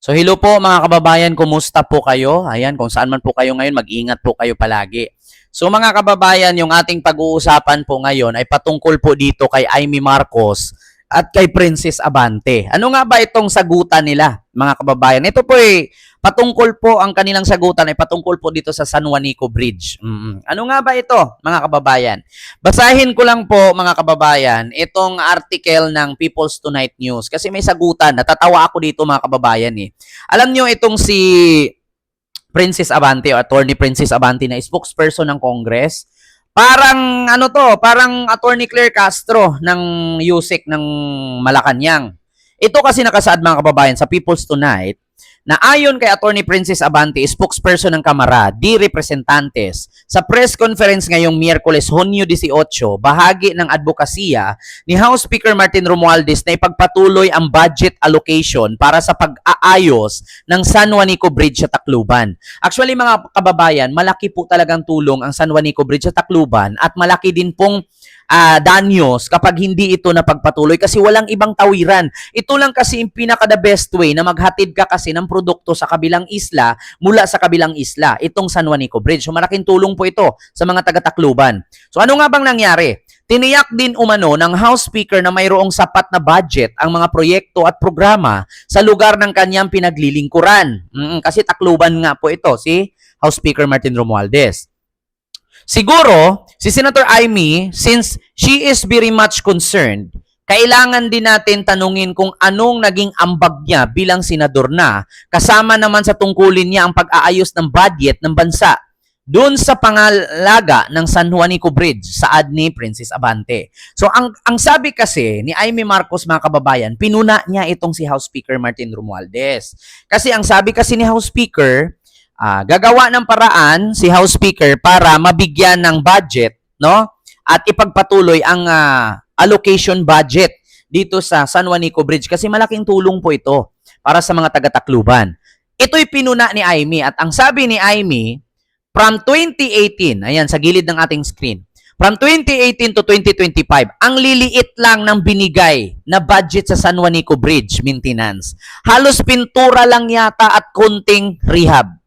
So hello po mga kababayan, kumusta po kayo? Ayan, kung saan man po kayo ngayon, mag-ingat po kayo palagi. So mga kababayan, yung ating pag-uusapan po ngayon ay patungkol po dito kay Amy Marcos at kay Princess Abante. Ano nga ba itong sagutan nila, mga kababayan? Ito po ay patungkol po, ang kanilang sagutan ay patungkol po dito sa San Juanico Bridge. Mm-mm. Ano nga ba ito, mga kababayan? Basahin ko lang po, mga kababayan, itong article ng People's Tonight News kasi may sagutan. Natatawa ako dito, mga kababayan eh. Alam nyo, itong si Princess Abante o Attorney Princess Abante na spokesperson ng Congress, parang ano to, parang Attorney Claire Castro ng USIC ng Malacanang. Ito kasi nakasaad mga kababayan sa People's Tonight na ayon kay Attorney Princess Abante, spokesperson ng Kamara, di Representantes, sa press conference ngayong Miyerkules, Hunyo 18, bahagi ng advokasya ni House Speaker Martin Romualdez na ipagpatuloy ang budget allocation para sa pag-aayos ng San Juanico Bridge sa Tacloban. Actually mga kababayan, malaki po talagang tulong ang San Juanico Bridge sa Tacloban at malaki din pong ah, danyos kapag hindi ito napagpatuloy kasi walang ibang tawiran. Ito lang kasi yung pinaka the best way na maghatid ka kasi ng produkto sa kabilang isla mula sa kabilang isla, itong San Juanico Bridge. So malaking tulong po ito sa mga taga-Tacloban. So ano nga bang nangyari? Tiniyak din umano ng House Speaker na mayroong sapat na budget ang mga proyekto at programa sa lugar ng kanyang pinaglilingkuran. Mm, kasi Tacloban nga po ito, si House Speaker Martin Romualdez. Siguro, si Senator Amy, since she is very much concerned, kailangan din natin tanungin kung anong naging ambag niya bilang senador na, kasama naman sa tungkulin niya ang pag-aayos ng budget ng bansa doon sa pangalaga ng San Juanico Bridge sa ni Princess Abante. So ang ang sabi kasi ni Amy Marcos mga kababayan, pinuna niya itong si House Speaker Martin Romualdez. Kasi ang sabi kasi ni House Speaker, ah, gagawa ng paraan si House Speaker para mabigyan ng budget, no? At ipagpatuloy ang ah, allocation budget dito sa San Juanico Bridge kasi malaking tulong po ito para sa mga taga-Tacloban. Ito'y pinuna ni Amy at ang sabi ni Amy, from 2018, ayan sa gilid ng ating screen, from 2018 to 2025, ang liliit lang ng binigay na budget sa San Juanico Bridge maintenance. Halos pintura lang yata at konting rehab.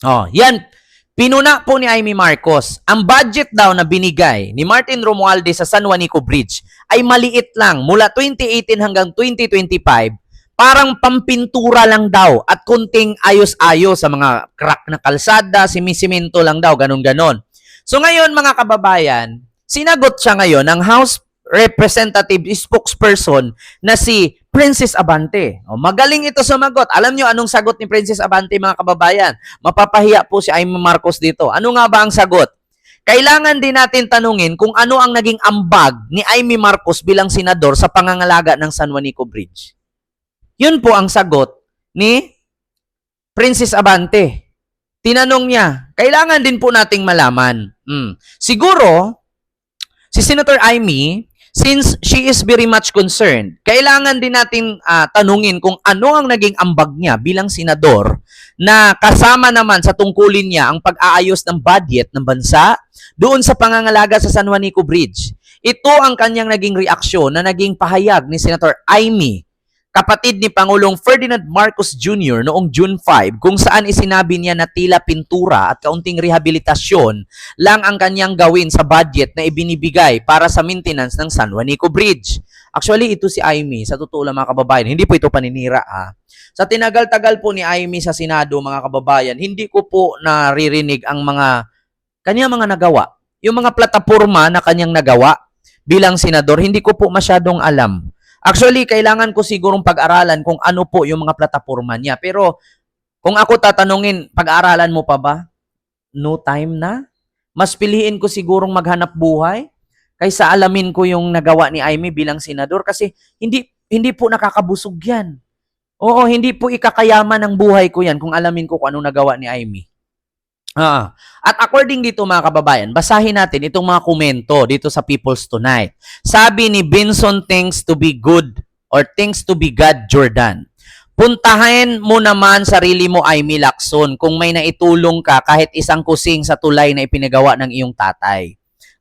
Oh, yan. Pinuna po ni Amy Marcos. Ang budget daw na binigay ni Martin Romualdez sa San Juanico Bridge ay maliit lang mula 2018 hanggang 2025 parang pampintura lang daw at kunting ayos-ayos sa mga crack na kalsada, simisimento lang daw, ganun-ganon. So ngayon mga kababayan, sinagot siya ngayon ng House Representative spokesperson na si Princess Abante. O, magaling ito sumagot. Alam nyo anong sagot ni Princess Abante mga kababayan? Mapapahiya po si Amy Marcos dito. Ano nga ba ang sagot? Kailangan din natin tanungin kung ano ang naging ambag ni Amy Marcos bilang senador sa pangangalaga ng San Juanico Bridge. Yun po ang sagot ni Princess Abante. Tinanong niya, kailangan din po nating malaman. Hmm. Siguro, si Senator Amy, since she is very much concerned, kailangan din nating ah, tanungin kung ano ang naging ambag niya bilang senador na kasama naman sa tungkulin niya ang pag-aayos ng budget ng bansa doon sa pangangalaga sa San Juanico Bridge. Ito ang kanyang naging reaksyon na naging pahayag ni Senator Amy kapatid ni Pangulong Ferdinand Marcos Jr. noong June 5 kung saan isinabi niya na tila pintura at kaunting rehabilitasyon lang ang kanyang gawin sa budget na ibinibigay para sa maintenance ng San Juanico Bridge. Actually, ito si Amy, sa totoo lang mga kababayan, hindi po ito paninira ha. Sa tinagal-tagal po ni Amy sa Senado mga kababayan, hindi ko po naririnig ang mga kanyang mga nagawa. Yung mga plataforma na kanyang nagawa bilang senador, hindi ko po masyadong alam. Actually, kailangan ko sigurong pag-aralan kung ano po yung mga plataforma niya. Pero kung ako tatanungin, pag-aralan mo pa ba? No time na? Mas piliin ko sigurong maghanap buhay kaysa alamin ko yung nagawa ni Amy bilang senador kasi hindi hindi po nakakabusog yan. Oo, hindi po ikakayaman ng buhay ko yan kung alamin ko kung anong nagawa ni Amy. Ah, at according dito mga kababayan, basahin natin itong mga komento dito sa People's Tonight. Sabi ni Benson thinks to be good or thinks to be God Jordan. Puntahin mo naman sarili mo Amy Lacson kung may naitulong ka kahit isang kusing sa tulay na ipinagawa ng iyong tatay.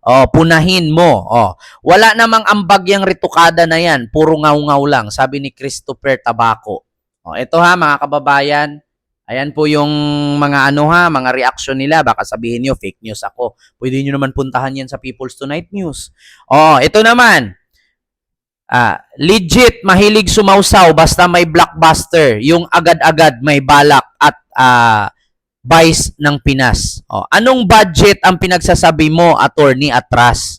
Oh, punahin mo. Oh, wala namang ambag yung ritukada na yan, puro ngaw-ngaw lang, sabi ni Christopher Tabaco. O, ito ha, mga kababayan. Ayan po yung mga ano ha, mga reaction nila. Baka sabihin nyo, fake news ako. Pwede nyo naman puntahan yan sa People's Tonight News. O, ito naman. Ah, legit, mahilig sumausaw basta may blockbuster. Yung agad-agad may balak at ah, vice ng Pinas. O, anong budget ang pinagsasabi mo, attorney atras?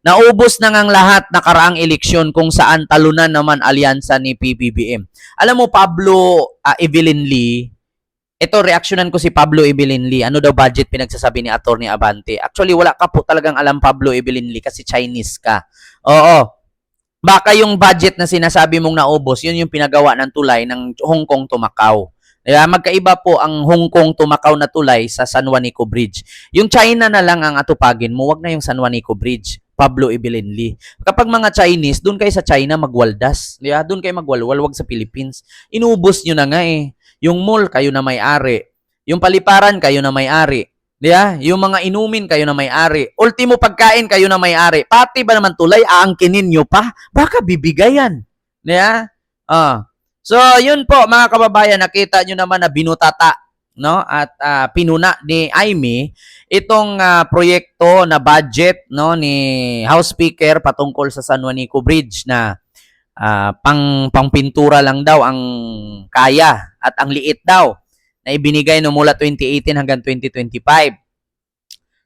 Naubos na ngang lahat nakaraang eleksyon kung saan talunan naman alyansa ni PBBM. Alam mo, Pablo uh, Evelyn Lee, ito, reaksyonan ko si Pablo Evelyn Lee. Ano daw budget pinagsasabi ni Attorney Abante? Actually, wala ka po talagang alam Pablo Evelyn Lee kasi Chinese ka. Oo. Baka yung budget na sinasabi mong naubos, yun yung pinagawa ng tulay ng Hong Kong to Macau. Kaya magkaiba po ang Hong Kong to Macau na tulay sa San Juanico Bridge. Yung China na lang ang atupagin mo, wag na yung San Juanico Bridge. Pablo Evelyn Lee. Kapag mga Chinese, doon kayo sa China magwaldas. Ba? Doon kayo magwalwal, wag sa Philippines. Inubos nyo na nga eh. Yung mall, kayo na may-ari. Yung paliparan, kayo na may-ari. Di ba? Yung mga inumin, kayo na may-ari. Ultimo pagkain, kayo na may-ari. Pati ba naman tulay, aangkinin nyo pa? Baka bibigayan. Ba? Ah. So, yun po, mga kababayan, nakita nyo naman na binutata no at ah, pinuna ni Aimee itong ah, proyekto na budget no ni House Speaker patungkol sa San Juanico Bridge na ah, pang pangpintura lang daw ang kaya at ang liit daw na ibinigay no mula 2018 hanggang 2025.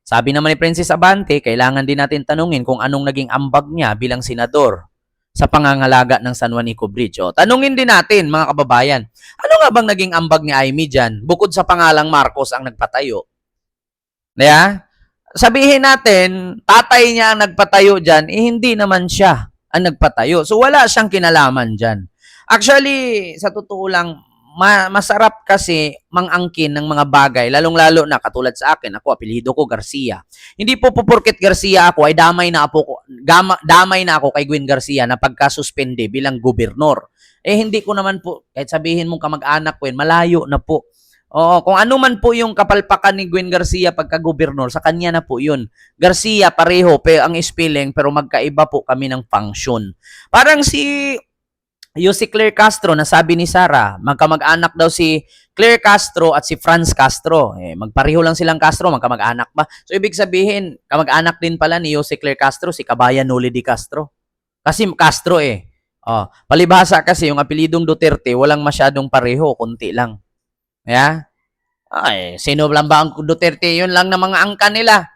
Sabi naman ni Princess Abante, kailangan din natin tanungin kung anong naging ambag niya bilang senador sa pangangalaga ng San Juanico Bridge. O, tanungin din natin, mga kababayan, ano nga bang naging ambag ni Aimee dyan? Bukod sa pangalang Marcos ang nagpatayo. Kaya, sabihin natin, tatay niya ang nagpatayo dyan, eh hindi naman siya ang nagpatayo. So, wala siyang kinalaman dyan. Actually, sa totoo lang, ma- masarap kasi mangangkin ng mga bagay, lalong-lalo na katulad sa akin, ako, apelido ko Garcia. Hindi po po porket Garcia ako, ay damay na ako, gama, damay na ako kay Gwen Garcia na pagkasuspende bilang gobernador. Eh, hindi ko naman po, kahit sabihin mong kamag-anak ko malayo na po. Oo, kung ano man po yung kapalpakan ni Gwen Garcia pagka-gobernador, sa kanya na po yun. Garcia, pareho, pero ang spelling, pero magkaiba po kami ng function. Parang si yung si Claire Castro, nasabi ni Sara, magkamag-anak daw si Claire Castro at si Franz Castro. Eh, magpareho lang silang Castro, magkamag-anak ba? So, ibig sabihin, kamag-anak din pala ni Jose Claire Castro, si Kabayan Noli Di Castro. Kasi Castro eh. Oh, palibhasa kasi yung apelidong Duterte, walang masyadong pareho, konti lang. Yeah? Ay, sino lang ba ang Duterte? Yun lang na mga angka nila.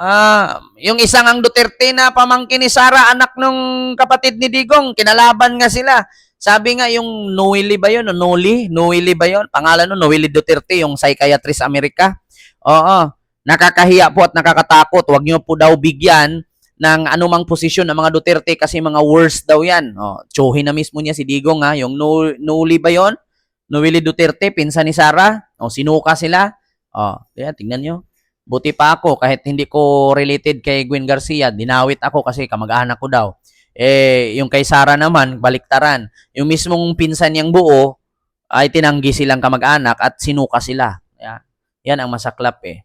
Ah, yung isang ang Duterte na pamangkin ni Sara, anak nung kapatid ni Digong, kinalaban nga sila. Sabi nga yung Noeli ba yun? O Noli? Noeli ba yun? Pangalan no, Noeli Duterte, yung psychiatrist Amerika. Oo. Nakakahiya po at nakakatakot. Huwag niyo po daw bigyan ng anumang posisyon ng mga Duterte kasi mga worst daw yan. Oh, tsuhin na mismo niya si Digong ha. Yung no, Noli ba yon? Noeli Duterte, pinsan ni Sara. O, sinuka sila. Oh, kaya tingnan nyo. Buti pa ako, kahit hindi ko related kay Gwen Garcia, dinawit ako kasi kamag-anak ko daw. Eh, yung kay Sara naman, baliktaran. Yung mismong pinsan niyang buo, ay tinanggi silang kamag-anak at sinuka sila. Yan, yan ang masaklap eh.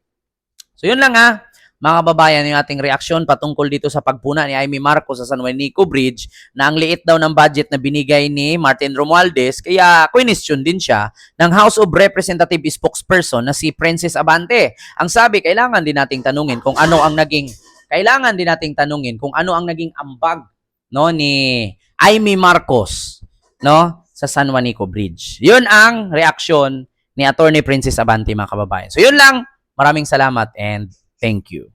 So, yun lang ha. Mga kababayan, yung ating reaksyon patungkol dito sa pagpuna ni Amy Marcos sa San Juanico Bridge na ang liit daw ng budget na binigay ni Martin Romualdez kaya question din siya ng House of Representative spokesperson na si Princess Abante. Ang sabi, kailangan din nating tanungin kung ano ang naging kailangan din nating tanungin kung ano ang naging ambag no ni Amy Marcos no sa San Juanico Bridge. 'Yun ang reaksyon ni Attorney Princess Abante mga kababayan. So 'yun lang. Maraming salamat and thank you.